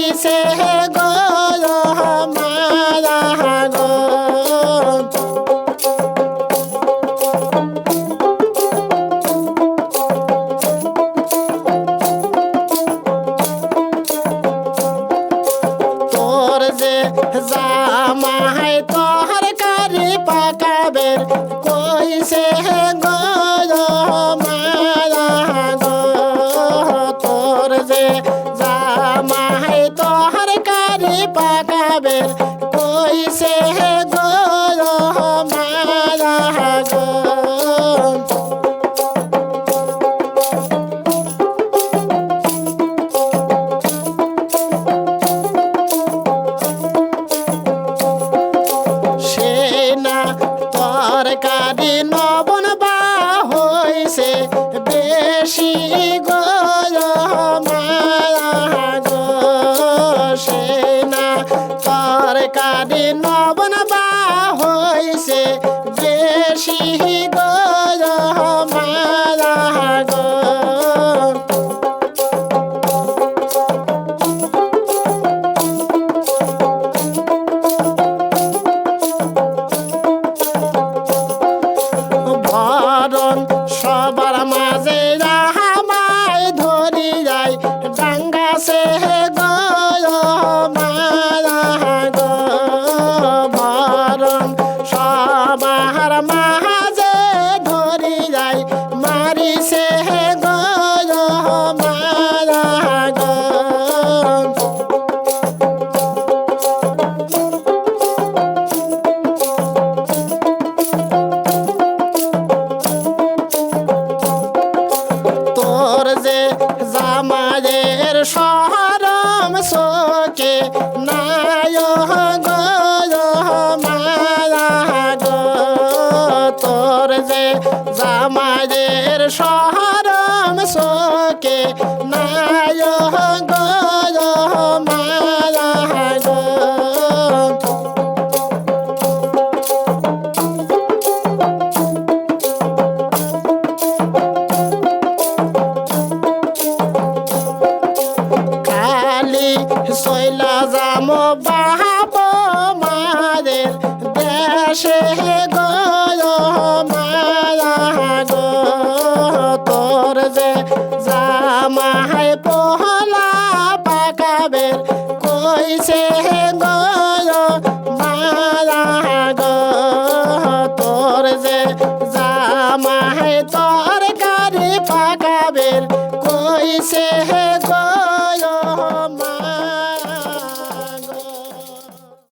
মারিছে গো মায়া তোর যে জামাই তোর কারি পাকাবে কইছে গো মায়া গো তোর যে জামাই তোর কারি পাকাবে কইছে গো মায়া গো তরকারি নবন বা হইছে বেশি গো ভরণ সবার দেশে গো মায়া গো, তোর যে জামাই পহলা পাকাবের কইছে গো মায়া গো জামাই তরকারি পাকাবের কইছে